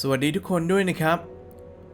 สวัสดีทุกคนด้วยนะครับ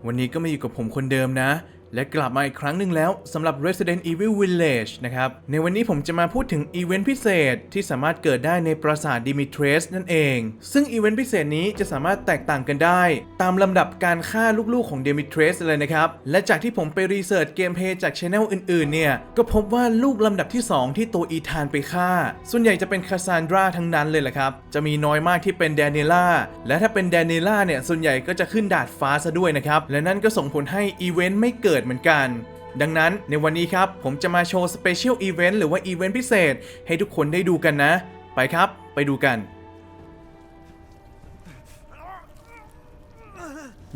วันนี้ก็มาอยู่กับผมคนเดิมนะ และกลับมาอีกครั้งหนึ่งแล้วสำหรับ Resident Evil Village นะครับ ในวันนี้ผมจะมาพูดถึงอีเวนต์พิเศษที่สามารถเกิดได้ในปราสาทดิมิเทรสนั่นเอง ซึ่งอีเวนต์พิเศษนี้จะสามารถแตกต่างกันได้ ตามลำดับการฆ่าลูกๆของดิมิเทรสเลยนะครับ และจากที่ผมไปรีเสิร์ชเกมเพลย์จากช anel อื่นๆ เนี่ย ก็พบว่าลูกลำดับที่ 2 ที่ตัวอีธานไปฆ่า ส่วนใหญ่จะเป็นคาซานดราทั้งนั้นเลยแหละครับ จะมีน้อยมากที่เป็นแดเนล่า และถ้าเป็นแดเนล่าเนี่ย ส่วนใหญ่ก็จะขึ้นดาดฟ้าซะด้วยนะครับ และนั่นก็ส่งผลให้อีเวนต์ไม่เกิดเหมือนกัน ดังนั้นในวันนี้ครับ ผมจะมาโชว์สเปเชียลอีเวนต์หรือว่าอีเวนต์พิเศษ ให้ทุกคนได้ดูกันนะ ไปครับ ไปดูกัน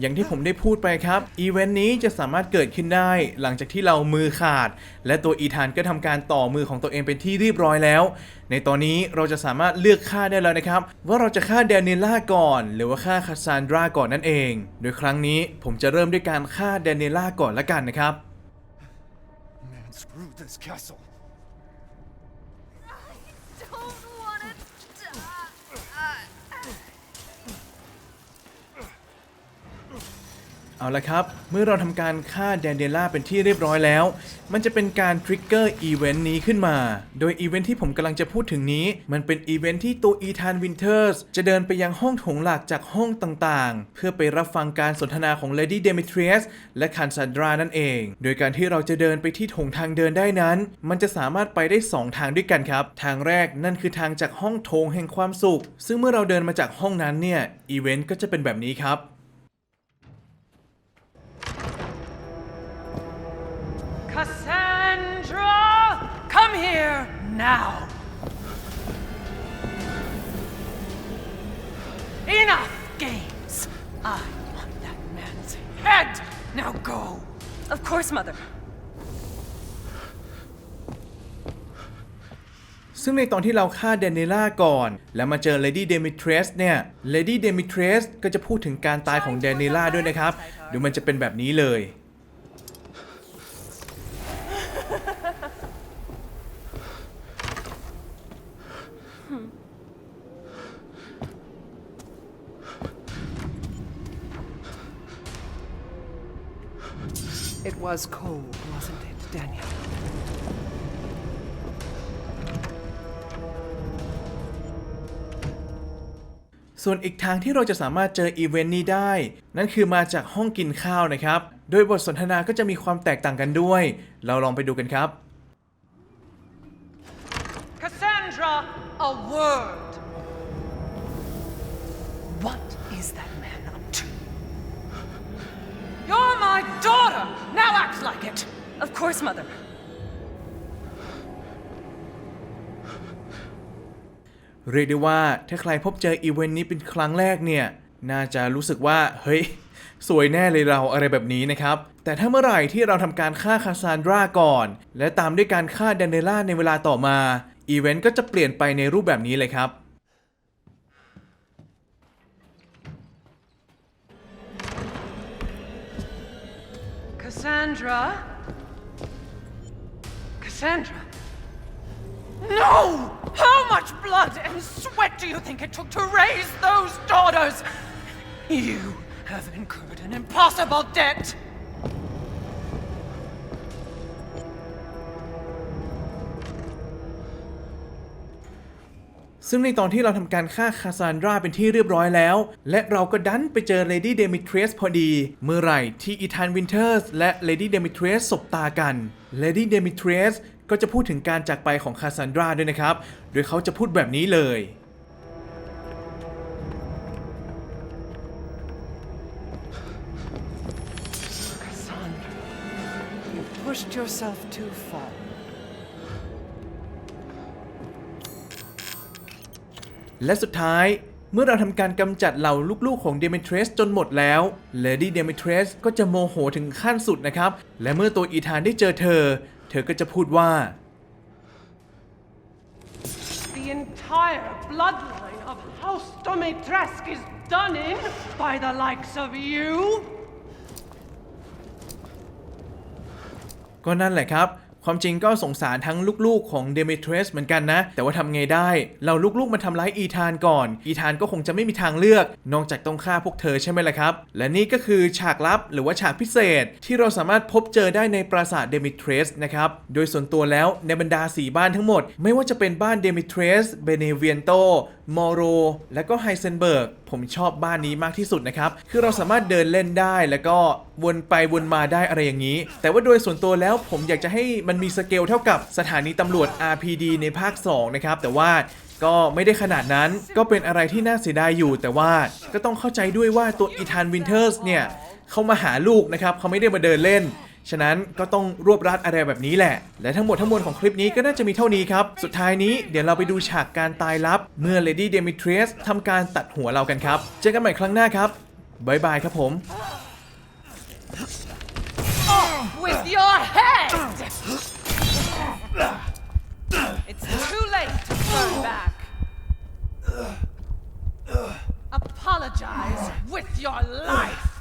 อย่างที่ผมได้พูดไปครับ อีเวนต์นี้จะสามารถเกิดขึ้นได้ หลังจากที่เรามือขาด และตัวอีธานก็ทำการต่อมือของตัวเองเป็นที่เรียบร้อยแล้ว ในตอนนี้เราจะสามารถเลือกฆ่าได้แล้วนะครับ ว่าเราจะฆ่าแดเนล่าก่อน หรือว่าฆ่าคาซานดราก่อนนั่นเอง โดยครั้งนี้ผมจะเริ่มด้วยการฆ่าแดเนล่าก่อนละกันนะครับ Man, screw this castle. don't want to die. เอาละครับ เมื่อเราทำการฆ่าแดนเดล่าเป็นที่เรียบร้อยแล้ว มันจะเป็นการทริกเกอร์อีเวนต์นี้ขึ้นมา โดยอีเวนต์ที่ผมกำลังจะพูดถึงนี้ มันเป็นอีเวนต์ที่ตัวอีธานวินเทอร์สจะเดินไปยังห้องโถงหลักจากห้องต่างๆ เพื่อไปรับฟังการสนทนาของเลดี้เดมิทรีสและคันซาดรานั่นเอง โดยการที่เราจะเดินไปที่โถงทางเดินได้นั้น มันจะสามารถไปได้ 2 ทางด้วยกันครับ ทางแรกนั่นคือทางจากห้องโถงแห่งความสุข ซึ่งเมื่อเราเดินมาจากห้องนั้นเนี่ยอีเวนต์ก็จะเป็นแบบนี้ครับ Cassandra! Come here now! Enough games! I want that man's head! Now go! Of course, Mother. ซึ่งในตอนที่เราฆ่าเดนเนล่าก่อน แล้วมาเจอเลดี้เดมิทรสเนี่ยเลดี้เดมิทรสก็จะพูดถึงการตายของเดนเนล่าด้วยนะครับเดี๋ยวมันจะเป็นแบบนี้เลย It was cold, wasn't it, Daniel? ส่วนอีกทางที่เราจะสามารถเจออีเวนต์นี้ได้ นั่นคือมาจากห้องกินข้าวนะครับ โดยบทสนทนาก็จะมีความแตกต่างกันด้วย เราลองไปดูกันครับ Cassandra, a word! What is that man up to? You're my daughter! Now act like it! Of course, Mother. เรียกได้ว่าถ้าใครพบเจออีเวนต์นี้เป็นครั้งแรกเนี่ย น่าจะรู้สึกว่า เฮ้ย สวยแน่เลยเราอะไรแบบนี้นะครับ แต่ถ้าเมื่อไหร่ที่เราทำการฆ่าคาซานดราก่อน และตามด้วยการฆ่าแดนเดล่าในเวลาต่อมา อีเวนต์ก็จะเปลี่ยนไปในรูปแบบนี้เลยครับ Cassandra? Cassandra? No! How much blood and sweat do you think it took to raise those daughters? You have incurred an impossible debt! ซึ่งในตอนที่เราทำการฆ่าคาซานดราเป็นที่เรียบร้อยแล้ว และเราก็ดันไปเจอเลดี้เดมิทรีสพอดี เมื่อไหร่ที่อีธานวินเทอร์สและเลดี้เดมิทรีสสบตากันเลดี้เดมิทรีสก็จะพูดถึงการจากไปของคาซานดราด้วยนะครับ โดยเขาจะพูดแบบนี้เลย Cassandra, you pushed yourself too far. และสุดท้ายเมื่อเราทำการกำจัดเหล่าลูกๆของเดมิทรสจนหมดแล้วเลดี้เดมิทรสก็จะโมโหถึงขั้นสุดนะครับ และเมื่อตัวอีธานได้เจอเธอ เธอก็จะพูดว่า The entire bloodline of House Domitresk is done in by the likes of you. ก็นั่นแหละครับ ความจริงก็สงสารทั้งลูกๆของเดมิทรสเหมือนกันนะ แต่ว่าทำไงได้ เราลูกๆมาทำร้ายอีธานก่อน อีธานก็คงจะไม่มีทางเลือก นอกจากต้องฆ่าพวกเธอใช่ไหมล่ะครับ และนี่ก็คือฉากลับหรือว่าฉากพิเศษ ที่เราสามารถพบเจอได้ในปราสาทเดมิทรสนะครับ โดยส่วนตัวแล้วในบรรดา 4 บ้านทั้งหมด ไม่ว่าจะเป็นบ้านเดมิทรสเบเนเวียนโตมอโร และก็ไฮเซนเบิร์ก ผมชอบบ้านนี้มากที่สุดนะครับ คือเราสามารถเดินเล่นได้แล้วก็วนไปวนมาได้อะไรอย่างนี้ แต่ว่าโดยส่วนตัวแล้วผมอยากจะให้มันมีสเกลเท่ากับสถานีตำรวจ RPD ในภาค 2 นะครับ แต่ว่าก็ไม่ได้ขนาดนั้นก็เป็นอะไรที่น่าเสียดายอยู่ แต่ว่าก็ต้องเข้าใจด้วยว่าตัวอีธานวินเทอร์สเนี่ยเขามาหาลูกนะครับเขาไม่ได้มาเดินเล่น ฉะนั้นก็ต้องรวบรัดอะไรแบบนี้แหละ และทั้งหมดทั้งมวลของคลิปนี้ก็น่าจะมีเท่านี้ครับ สุดท้ายนี้เดี๋ยวเราไปดูฉากการตายลับ เมื่อเลดี้เดมิทรีสทำการตัดหัวเรากันครับ เจอกันใหม่ครั้งหน้าครับบ๊ายบายครับผม With your head! It's too late to turn back. Apologize with your life.